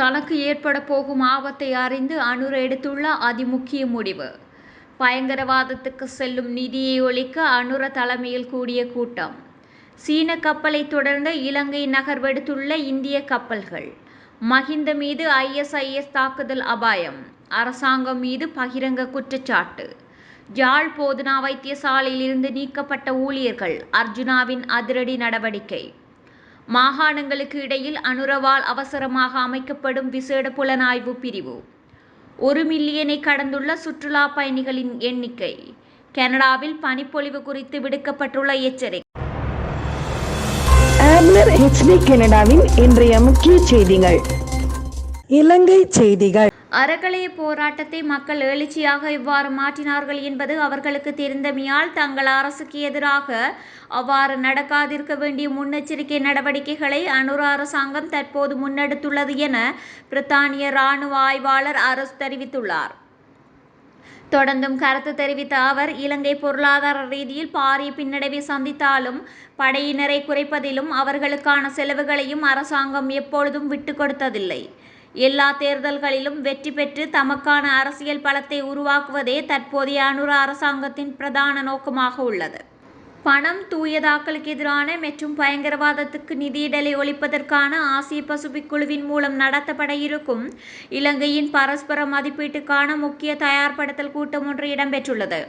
தனக்கு ஏற்பட போகும் ஆபத்தை அறிந்து அனுர எடுத்துள்ள அதிமுக்கிய முடிவு. பயங்கரவாதத்துக்கு செல்லும் நிதியை ஒழிக்க அனுர தலைமையில் கூடிய கூட்டம். சீன கப்பலை தொடர்ந்து இலங்கை நகர்வெடுத்துள்ள இந்திய கப்பல்கள். மஹிந்த மீது ஐஎஸ்ஐஎஸ் தாக்குதல் அபாயம். அரசாங்கம் மீது பகிரங்க குற்றச்சாட்டு. யாழ் போதனா வைத்தியசாலையில் இருந்து நீக்கப்பட்ட ஊழியர்கள் அர்ஜுனாவின் அதிரடி நடவடிக்கை. மாகாணங்களுக்கு இடையில் அனுரவால் அவசரமாக அமைக்கப்படும் விசேட புலனாய்வு பிரிவு. ஒரு மில்லியனை கடந்துள்ள சுற்றுலா பயணிகளின் எண்ணிக்கை. கனடாவில் பனிப்பொழிவு குறித்து விடுக்கப்பட்டுள்ள எச்சரிக்கை. ஆப்னர் ஹெச்டி கனடாவின் இன்றைய முக்கிய செய்திகள். இலங்கை செய்திகள். அறக்கலைய போராட்டத்தை மக்கள் எழுச்சியாக இவ்வாறு மாற்றினார்கள் என்பது அவர்களுக்கு தெரிந்தமையால் தங்கள் அரசுக்கு எதிராக அவ்வாறு நடக்காதிருக்க வேண்டிய முன்னெச்சரிக்கை நடவடிக்கைகளை அனுர அரசாங்கம் தற்போது முன்னெடுத்துள்ளது என பிரித்தானிய இராணுவ ஆய்வாளர் அரசு தெரிவித்துள்ளார். தொடர்ந்தும் கருத்து தெரிவித்த அவர் இலங்கை பொருளாதார ரீதியில் பாரிய பின்னடைவை சந்தித்தாலும் படையினரை குறைப்பதிலும் அவர்களுக்கான செலவுகளையும் அரசாங்கம் எப்பொழுதும் விட்டு கொடுத்ததில்லை. எல்லா தேர்தல்களிலும் வெற்றி பெற்று தமக்கான அரசியல் பலத்தை உருவாக்குவதே தற்போதைய அனுர அரசாங்கத்தின் பிரதான நோக்கமாக உள்ளது. பணம் தூயதாக்கலுக்கு எதிரான மற்றும் பயங்கரவாதத்துக்கு நிதியிடலை ஒழிப்பதற்கான ஆசிய பசுபிக் குழுவின் மூலம் நடத்தப்பட இருக்கும் இலங்கையின் பரஸ்பர மதிப்பீட்டுக்கான முக்கிய தயார்படுத்தல் கூட்டம் ஒன்று இடம்பெற்றுள்ளது.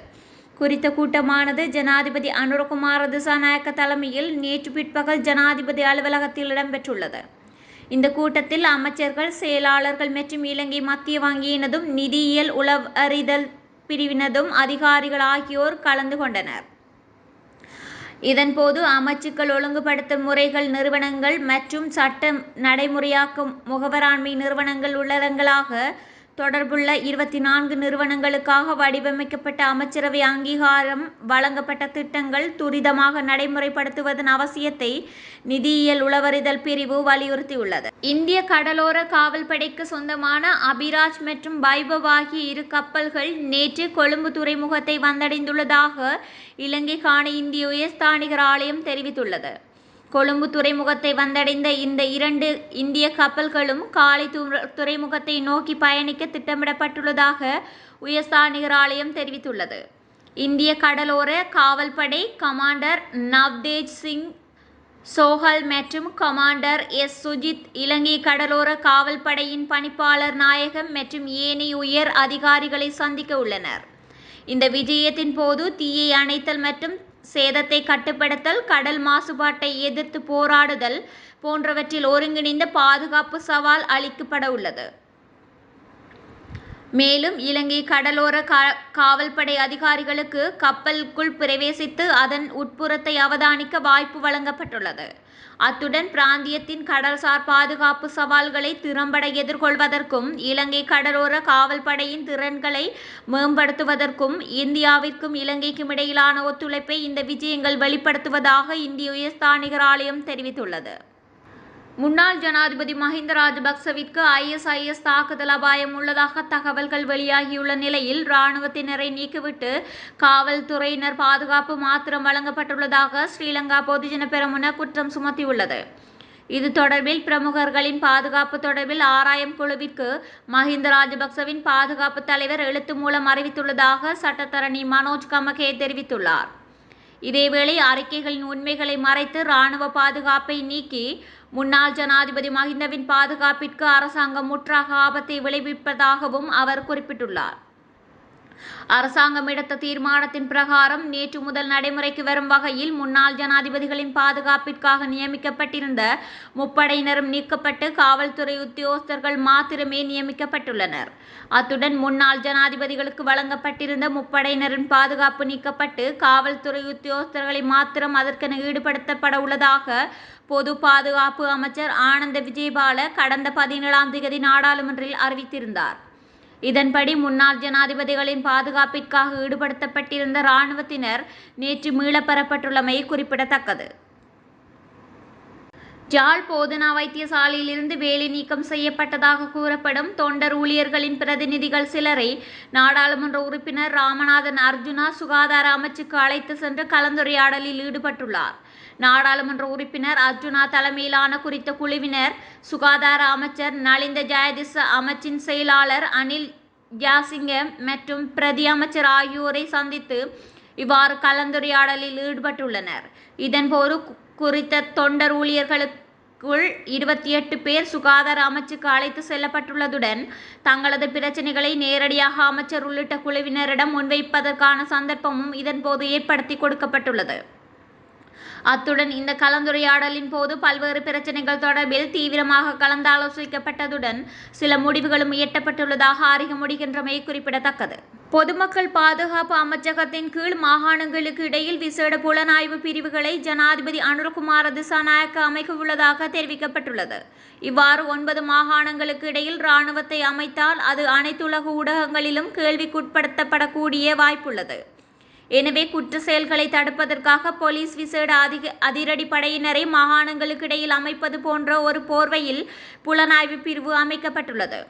குறித்த கூட்டமானது ஜனாதிபதி அனுரகுமார திசாநாயக்க தலைமையில் நேற்று பிற்பகல் ஜனாதிபதி அலுவலகத்தில் இடம்பெற்றுள்ளது. இந்த கூட்டத்தில் அமைச்சர்கள் செயலாளர்கள் மற்றும் இலங்கை மத்திய வங்கியினதும் நிதியியல் உளவறிதல் பிரிவினதும் அதிகாரிகள் ஆகியோர் கலந்து கொண்டனர். இதன்போது அமைச்சுக்கள் ஒழுங்குபடுத்தும் முறைகள் நிறுவனங்கள் மற்றும் சட்ட நடைமுறையாக்கும் முகவராண்மை நிறுவனங்கள் உள்ளடங்களாக தொடர்புள்ள இருபத்தி நான்கு நிறுவனங்களுக்காக வடிவமைக்கப்பட்ட அமைச்சரவை அங்கீகாரம் வழங்கப்பட்ட திட்டங்கள் துரிதமாக நடைமுறைப்படுத்துவதன் அவசியத்தை நிதியியல் உளவறிதல் பிரிவு வலியுறுத்தியுள்ளது. இந்திய கடலோர காவல்படைக்கு சொந்தமான அபிராஜ் மற்றும் வைபவ் ஆகிய இரு கப்பல்கள் நேற்று கொழும்பு துறைமுகத்தை வந்தடைந்துள்ளதாக இலங்கைக்கான இந்திய உயர்ஸ்தானிகர் ஆலயம் தெரிவித்துள்ளது. கொழும்பு துறைமுகத்தை வந்தடைந்த இந்த இரண்டு இந்திய கப்பல்களும் காலை துறைமுகத்தை நோக்கி பயணிக்க திட்டமிடப்பட்டுள்ளதாக உயர்ஸ்தா நிகராலயம் தெரிவித்துள்ளது. இந்திய கடலோர காவல்படை கமாண்டர் நவ்தேஜ் சிங் சோஹல் மற்றும் கமாண்டர் எஸ். சுஜித் இலங்கை கடலோர காவல்படையின் பணிப்பாளர் நாயகம் மற்றும் ஏனைய உயர் அதிகாரிகளை சந்திக்க உள்ளனர். இந்த விஜயத்தின் போது தீயை அணைத்தல் மற்றும் சேதத்தை கட்டுப்படுத்தல் கடல் மாசுபாட்டை எதிர்த்து போராடுதல் போன்றவற்றில் ஒருங்கிணைந்த பாதுகாப்பு சவால் அளிக்கப்பட உள்ளது. மேலும் இலங்கை கடலோர காவல்படை அதிகாரிகளுக்கு கப்பலுக்குள் பிரவேசித்து அதன் உட்புறத்தை அவதானிக்க வாய்ப்பு வழங்கப்பட்டுள்ளது. அத்துடன் பிராந்தியத்தின் கடல்சார் பாதுகாப்பு சவால்களை திறம்பட எதிர்கொள்வதற்கும் இலங்கை கடலோர காவல்படையின் திறன்களை மேம்படுத்துவதற்கும் இந்தியாவிற்கும் இலங்கைக்கும் இடையிலான ஒத்துழைப்பை இந்த விஜயங்கள் வெளிப்படுத்துவதாக இந்திய உயர்ஸ்தானிகர் ஆலயம் தெரிவித்துள்ளது. முன்னாள் ஜனாதிபதி மஹிந்த ராஜபக்சவிற்கு ஐஎஸ்ஐஎஸ் தாக்குதல் அபாயம் உள்ளதாக தகவல்கள் வெளியாகியுள்ள நிலையில் இராணுவத்தினரை நீக்கிவிட்டு காவல்துறையினர் பாதுகாப்பு மாத்திரம் வழங்கப்பட்டுள்ளதாக ஸ்ரீலங்கா பொதுஜன பெரமுன குற்றம் சுமத்தியுள்ளது. இது தொடர்பில் பிரமுகர்களின் பாதுகாப்பு தொடர்பில் ஆராயம் குழுவிற்கு மஹிந்த ராஜபக்சவின் பாதுகாப்பு தலைவர் எழுத்து மூலம் அறிவித்துள்ளதாக சட்டத்தரணி மனோஜ் கமகே தெரிவித்துள்ளார். இதேவேளை அறிக்கைகளின் உண்மைகளை மறைத்து இராணுவ பாதுகாப்பை நீக்கி முன்னாள் ஜனாதிபதி மஹிந்தவின் பாதுகாப்பிற்கு அரசாங்கம் முற்றாக ஆபத்தை விளைவிப்பதாகவும் அவர் குறிப்பிட்டுள்ளார். அரசாங்கம் எடுத்த தீர்மானத்தின் பிரகாரம் நேற்று முதல் நடைமுறைக்கு வரும் வகையில் முன்னாள் ஜனாதிபதிகளின் பாதுகாப்பிற்காக நியமிக்கப்பட்டிருந்த முப்படையினரும் நீக்கப்பட்டு காவல்துறை உத்தியோகஸ்தர்கள் மாத்திரமே நியமிக்கப்பட்டுள்ளனர். அத்துடன் முன்னாள் ஜனாதிபதிகளுக்கு வழங்கப்பட்டிருந்த முப்படையினரின் பாதுகாப்பு நீக்கப்பட்டு காவல்துறை உத்தியோகஸ்தர்களை மாத்திரம் அதற்கென ஈடுபடுத்தப்பட உள்ளதாக பொது பாதுகாப்பு அமைச்சர் ஆனந்த விஜயபால கடந்த பதினேழாம் தேதி நாடாளுமன்றில் அறிவித்திருந்தார். இதன்படி முன்னாள் ஜனாதிபதிகளின் பாதுகாப்பிற்காக ஈடுபடுத்தப்பட்டிருந்த இராணுவத்தினர் நேற்று மீளப் பெறப்பட்டுள்ளமை குறிப்பிடத்தக்கது. ஜாழ் போதனா வைத்தியசாலையிலிருந்து வேலை நீக்கம் செய்யப்பட்டதாக கூறப்படும் தொண்டர் ஊழியர்களின் பிரதிநிதிகள் சிலரை நாடாளுமன்ற உறுப்பினர் ராமநாதன் அர்ஜுனா சுகாதார அமைச்சுக்கு அழைத்து சென்று கலந்துரையாடலில் ஈடுபட்டுள்ளார். நாடாளுமன்ற உறுப்பினர் அர்ஜுனா தலைமையிலான குறித்த குழுவினர் சுகாதார அமைச்சர் நலிந்த ஜெயதிச அமைச்சின் செயலாளர் அனில் ஜாசிங்க மற்றும் பிரதி அமைச்சர் ஆகியோரை சந்தித்து இவ்வாறு கலந்துரையாடலில் ஈடுபட்டுள்ளனர். இதன்போது குறித்த தொண்டர் ஊழியர்களுக்கு ஊழியர்களுக்குள் இருபத்தி எட்டு பேர் சுகாதார அமைச்சுக்கு அழைத்து செல்லப்பட்டுள்ளதுடன் தங்களது பிரச்சனைகளை நேரடியாக அமைச்சர் உள்ளிட்ட குழுவினரிடம் முன்வைப்பதற்கான சந்தர்ப்பமும் இதன்போது ஏற்படுத்தி கொடுக்கப்பட்டுள்ளது. அத்துடன் இந்த கலந்துரையாடலின் போது பல்வேறு பிரச்சனைகள் தொடர்பில் தீவிரமாக கலந்தாலோசிக்கப்பட்டதுடன் சில முடிவுகளும் எட்டப்பட்டுள்ளதாக அறிய முடிகின்றமை குறிப்பிடத்தக்கது. பொதுமக்கள் பாதுகாப்பு அமைச்சகத்தின் கீழ் மாகாணங்களுக்கு இடையில் விசேட புலனாய்வு பிரிவுகளை ஜனாதிபதி அனுர்குமார திசாநாயக்க அமைக்கவுள்ளதாக தெரிவிக்கப்பட்டுள்ளது. இவ்வாறு ஒன்பது மாகாணங்களுக்கு இடையில் இராணுவத்தை அமைத்தால் அது அனைத்துலக ஊடகங்களிலும் கேள்விக்குட்படுத்தப்படக்கூடிய வாய்ப்புள்ளது. எனவே குற்ற செயல்களை தடுப்பதற்காக போலீஸ் விசேட அதிக அதிரடி படையினரை மாகாணங்களுக்கு இடையில் அமைப்பது போன்ற ஒரு போர்வையில் புலனாய்வு பிரிவு அமைக்கப்பட்டுள்ளது.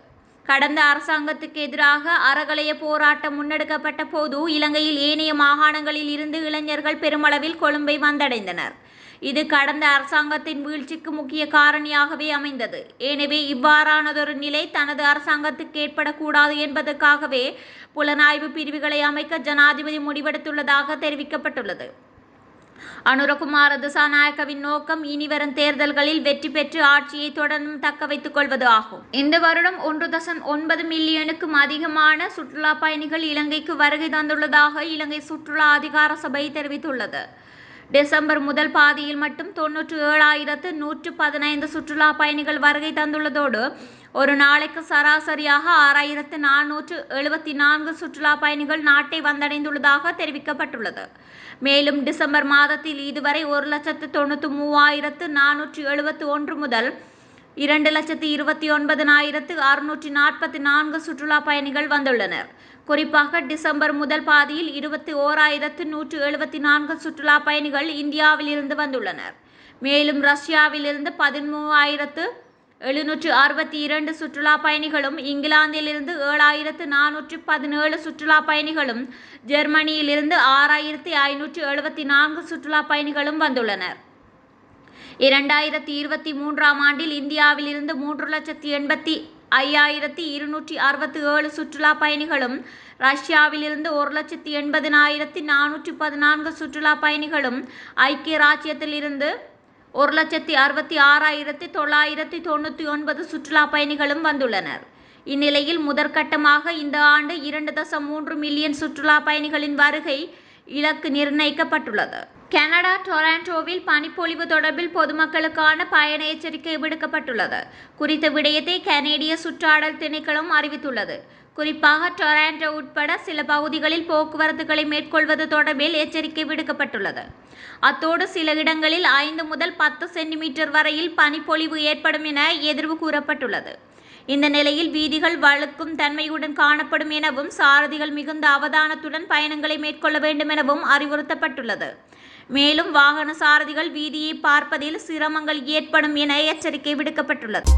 கடந்த அரசாங்கத்துக்கு எதிராக அறகலைய போராட்டம் முன்னெடுக்கப்பட்ட போது இலங்கையில் ஏனைய மாகாணங்களில் இருந்து இளைஞர்கள் பெருமளவில் கொழும்பை வந்தடைந்தனர். இது கடந்த அரசாங்கத்தின் வீழ்ச்சிக்கு முக்கிய காரணியாகவே அமைந்தது. எனவே இவ்வாறானதொரு நிலை தனது அரசாங்கத்துக்கு ஏற்படக்கூடாது என்பதற்காகவே புலனாய்வு பிரிவுகளை அமைக்க ஜனாதிபதி முடிவெடுத்துள்ளதாக தெரிவிக்கப்பட்டுள்ளது. அனுரகுமார திசாநாயக்கவின் நோக்கம் இனிவரும் தேர்தல்களில் வெற்றி பெற்று ஆட்சியை தொடர்ந்தும் தக்க வைத்துக் கொள்வது ஆகும். இந்த வருடம் ஒன்று தசம் ஒன்பது மில்லியனுக்கும் அதிகமான சுற்றுலா பயணிகள் இலங்கைக்கு வருகை தந்துள்ளதாக இலங்கை சுற்றுலா அதிகார சபை தெரிவித்துள்ளது. டிசம்பர் முதல் பாதியில் மட்டும் தொன்னூற்று ஏழாயிரத்து நூற்று பதினைந்து சுற்றுலா பயணிகள் வருகை தந்துள்ளதோடு ஒரு நாளைக்கு சராசரியாக ஆறாயிரத்து நானூற்று எழுபத்தி நான்கு சுற்றுலா பயணிகள் நாட்டை வந்தடைந்துள்ளதாக தெரிவிக்கப்பட்டுள்ளது. மேலும் டிசம்பர் மாதத்தில் இதுவரை ஒரு லட்சத்து தொண்ணூற்று மூவாயிரத்து நானூற்று எழுபத்து ஒன்று முதல் இரண்டு லட்சத்தி இருபத்தி ஒன்பதனாயிரத்து அறுநூற்றி நாற்பத்தி நான்கு சுற்றுலா பயணிகள் வந்துள்ளனர். குறிப்பாக டிசம்பர் முதல் பாதியில் இருபத்தி ஓராயிரத்து நூற்று எழுபத்தி நான்கு சுற்றுலா பயணிகள் இந்தியாவிலிருந்து வந்துள்ளனர். மேலும் ரஷ்யாவிலிருந்து பதிமூவாயிரத்து எழுநூற்று அறுபத்தி இரண்டு சுற்றுலா பயணிகளும் இங்கிலாந்திலிருந்து ஏழாயிரத்து நானூற்று பதினேழு சுற்றுலா பயணிகளும் ஜெர்மனியிலிருந்து ஆறாயிரத்தி ஐநூற்று எழுபத்தி நான்கு சுற்றுலா பயணிகளும் வந்துள்ளனர். இரண்டாயிரத்தி இருபத்தி மூன்றாம் ஆண்டில் இந்தியாவிலிருந்து மூன்று லட்சத்தி எண்பத்தி ஐயாயிரத்தி இருநூற்றி அறுபத்தி ஏழு சுற்றுலா பயணிகளும் ரஷ்யாவிலிருந்து ஒரு லட்சத்தி எண்பதினாயிரத்தி நானூற்றி பதினான்கு சுற்றுலா பயணிகளும் ஐக்கிய ராஜ்யத்திலிருந்து ஒரு லட்சத்தி அறுபத்தி ஆறாயிரத்தி தொள்ளாயிரத்தி தொண்ணூற்றி ஒன்பது சுற்றுலா பயணிகளும் வந்துள்ளனர். இந்நிலையில் முதற்கட்டமாக இந்த ஆண்டு இரண்டு தசம் மூன்று மில்லியன் சுற்றுலா பயணிகளின் வருகை இலக்கு நிர்ணயிக்கப்பட்டுள்ளது. கனடா டொராண்டோவில் பனிப்பொழிவு தொடர்பில் பொதுமக்களுக்கான பயண எச்சரிக்கை விடுக்கப்பட்டுள்ளது. குறித்த விடயத்தை கனேடிய சுற்றாடல் திணைக்களம் அறிவித்துள்ளது. குறிப்பாக டொராண்டோ உட்பட சில பகுதிகளில் போக்குவரத்துகளை மேற்கொள்வது தொடர்பில் எச்சரிக்கை விடுக்கப்பட்டுள்ளது. அத்தோடு சில இடங்களில் ஐந்து முதல் பத்து சென்டிமீட்டர் வரையில் பனிப்பொழிவு ஏற்படும் என எதிர்வு கூறப்பட்டுள்ளது. இந்த நிலையில் வீதிகள் வழுக்கும் தன்மையுடன் காணப்படும் எனவும் சாரதிகள் மிகுந்த அவதானத்துடன் பயணங்களை மேற்கொள்ள வேண்டும் எனவும் அறிவுறுத்தப்பட்டுள்ளது. மேலும் வாகன சாரதிகள் வீதியை பார்ப்பதில் சிரமங்கள் ஏற்படும் என எச்சரிக்கை விடுக்கப்பட்டுள்ளது.